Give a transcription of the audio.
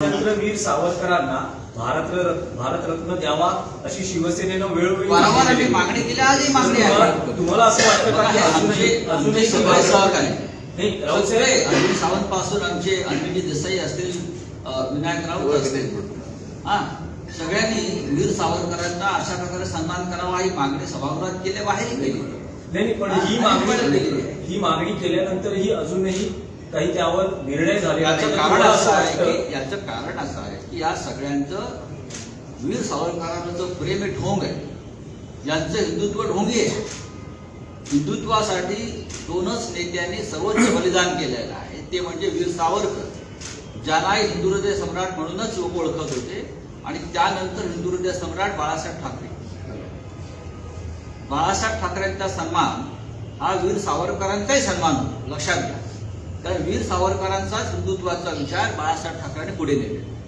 स्वातंत्र्यवीर सावरकरांना भारतरत्न भारतरत्न द्यावा अशी शिवसेनेनं वेळोवेळी वारंवार मागणी आम्ही केली. मागणी केली आजही मागणी तुम्हाला आहे तुम्हाला असं वाटतं का की अजूनही आमचे- अजूनही आमचे सगळे सहकारी. नाही राऊत साहेब अरविंद सावंत पासून आमचे अनिल देसाई असतील अ, विनायक राऊत असतील हा सगळ्यांनी वीर सावरकरांचा अशा प्रकारे सन्मान करावा ही मागणी सभागृहात केली बाहेर केली नाही नाही, पण ही मागणी. ही मागणी केल्यानंतरही अजूनही काही त्यावर निर्णय झालेला याचं. कारण असं आहे? की याचं कारण असं आहे की या सगळ्यांचं वीर सावरकरांचं जो प्रेम आहे ढोंग आहे. यांचं हिंदुत्व ढोंगी आहे. हिंदुत्वासाठी दोनच नेत्यांनी सर्वोच्च बलिदान केलेलं आहे. ते म्हणजे वीर सावरकर ज्याला हिंदू हृदय सम्राट म्हणूनच लोक ओळखत होते आणि त्यानंतर हिंदू हृदय सम्राट बाळासाहेब ठाकरे. बाळासाहेब ठाकरेंचा सन्मान हा वीर सावरकरांचाही सन्मान होतो लक्षात घ्या. कारण वीर सावरकरांचाच हिंदुत्वाचा विचार बाळासाहेब ठाकरेंनी पुढे नेले.